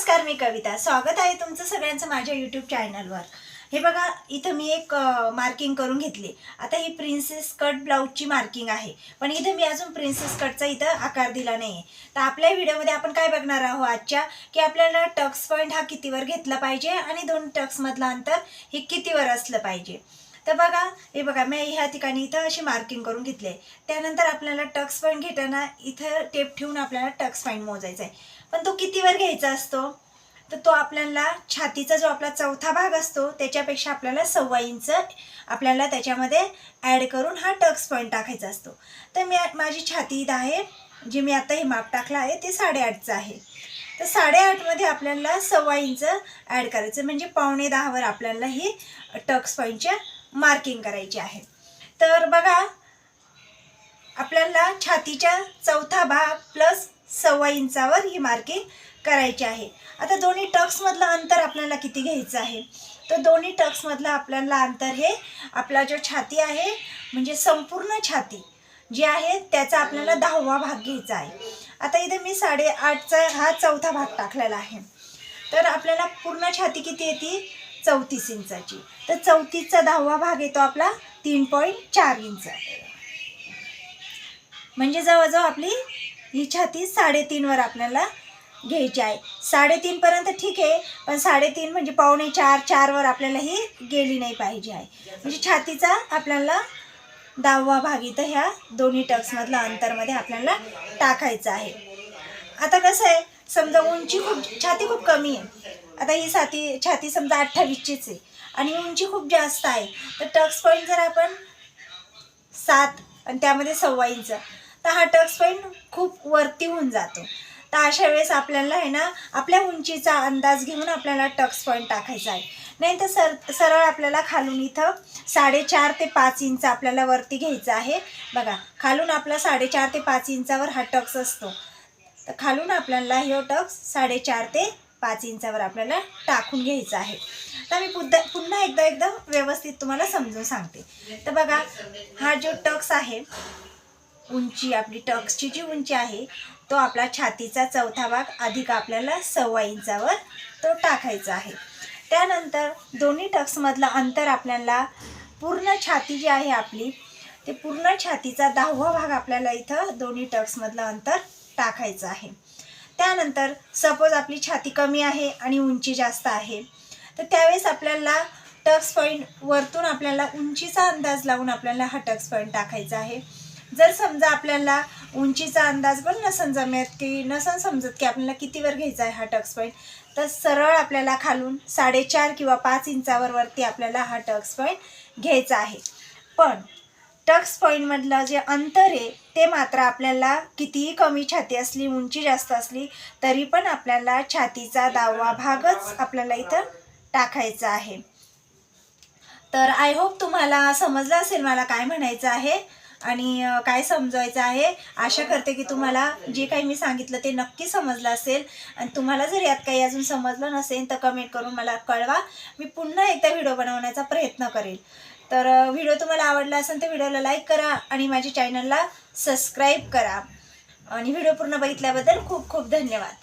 नमस्कार मी कविता. स्वागत आहे तुमचं सगळ्यांचं माझ्या यूट्यूब चॅनलवर हे बघा इथं मी एक मार्किंग करून घेतली. आता ही प्रिन्सेस कट ब्लाऊजची मार्किंग आहे. पण इथं मी अजून प्रिन्सेस कटचा इथं आकार दिला नाही तर आपल्या व्हिडिओमध्ये आपण काय बघणार आहोत आजच्या? की आपल्याला टक्स पॉईंट हा कितीवर घेतला पाहिजे आणि दोन टक्समधलं अंतर हे कितीवर असलं पाहिजे? तर बघा हे बघा मी ह्या ठिकाणी इथं अशी मार्किंग करून घेतली आहे. त्यानंतर आपल्याला टक्स पॉईंट घेताना इथं टेप ठेवून आपल्याला टक्स पॉईंट मोजायचा आहे. पण तो कितीवर घ्यायचा असतो? तर तो आपल्याला छातीचा जो आपला चौथा भाग असतो त्याच्यापेक्षा आपल्याला सव्वा इंच आपल्याला त्याच्यामध्ये ॲड करून हा टक्स पॉईंट टाकायचा असतो. तर मी माझी छाती इथं आहे जे मी आता हे माप टाकलं आहे ते साडेआठचं आहे. तर साडेआठमध्ये आपल्याला सव्वा इंच ॲड करायचं म्हणजे पावणे दहावर आपल्याला ही टक्स पॉईंटच्या मार्किंग करायची आहे. तर बघा आपल्याला छातीच्या चौथा भाग प्लस सव्वा इंचावर ही मार्किंग करायची आहे. आता दोन्ही टक्समधलं अंतर आपल्याला किती घ्यायचं आहे? तर दोन्ही टक्समधलं आपल्याला अंतर हे आपला जो छाती आहे म्हणजे संपूर्ण छाती जी आहे त्याचा आपल्याला दहावा भाग घ्यायचा आहे. आता इथे मी साडेआठचा हा चौथा भाग टाकलेला आहे. तर आपल्याला पूर्ण छाती किती येते? चौतीस इंचाची. तर चौतीसचा दहावा भाग येतो आपला तीन पॉईंट चार इंच. म्हणजे जवळजवळ आपली ही छाती साडेतीनवर आपल्याला घ्यायची आहे. साडेतीनपर्यंत ठीक आहे पण साडेतीन म्हणजे पावणे चार चारवर आपल्याला ही गेली नाही पाहिजे आहे. म्हणजे छातीचा आपल्याला दहावा भाग इथं ह्या दोन्ही टक्समधलं अंतरमध्ये आपल्याला टाकायचं आहे. आता कसं आहे समजा उंची खूप छाती खूप कमी आहे. आता ही छाती छाती समजा अठ्ठावीसचीच आहे. आणि उंची खूप जास्त आहे. तर टक्स पॉईंट जर आपण सात आणि त्यामध्ये सव्वा इंच तर हा टक्स पॉईंट खूप वरती होऊन जातो. तर अशा वेळेस आपल्याला आहे ना आपल्या उंचीचा अंदाज घेऊन आपल्याला टक्स पॉईंट टाकायचा आहे. नाही तर सर सरळ आपल्याला खालून इथं साडेचार ते पाच इंच आपल्याला वरती घ्यायचं आहे. बघा खालून आपला साडेचार ते पाच इंचावर हा टक्स असतो. तर खालून आपल्याला हे टक्स साडेचार ते पाच इंचावर आपल्याला टाकून घ्यायचं आहे. तर मी पुन्हा पुन्हा एकदा एकदम व्यवस्थित तुम्हाला समजून सांगते. तर बघा हा जो टक्स आहे उंची आपली टक्सची जी उंची आहे तो आपला छातीचा चौथा भाग अधिक आपल्याला सव्वा इंचावर तो टाकायचा आहे. त्यानंतर दोन्ही टक्समधलं अंतर आपल्याला पूर्ण छाती जी आहे आपली ते पूर्ण छातीचा दहावा भाग आपल्याला इथं दोन्ही टक्समधलं अंतर टाकायचं आहे. त्यानंतर सपोज आपली छाती कमी आहे आणि उंची जास्त आहे तर त्यावेळेस आपल्याला टक्स पॉईंट वरतून आपल्याला उंचीचा अंदाज लावून आपल्याला हा टक्स पॉईंट टाकायचा आहे. जर समजा आपल्याला उंचीचा अंदाज पण नसन जमत की नसन समजत की आपल्याला कितीवर घ्यायचा आहे हा टक्स पॉईंट तर सरळ आपल्याला खालून साडेचार किंवा पाच इंचावर वरती आपल्याला हा टक्स पॉईंट घ्यायचा आहे. पण टक्स पॉईंटमधलं जे अंतर आहे ते मात्र आपल्याला कितीही कमी छाती असली उंची जास्त असली तरी पण आपल्याला छातीचा दहावा भागच आपल्याला इथं टाकायचा आहे. तर आय होप तुम्हाला समजलं असेल मला काय म्हणायचं आहे आणि काय समजवायचं आहे. आशा करते की तुम्हाला जे काही मी सांगितलं ते नक्की समजलं असेल. आणि तुम्हाला जर यात काही अजून समजलं नसेल तर कमेंट करून मला कळवा. मी पुन्हा एकदा व्हिडिओ बनवण्याचा प्रयत्न करेल. तर व्हिडिओ तुम्हाला आवडला असेल तर व्हिडिओला लाईक करा आणि माझ्या चॅनलला सबस्क्राईब करा. आणि व्हिडिओ पूर्ण बघितल्याबद्दल खूप खूप धन्यवाद.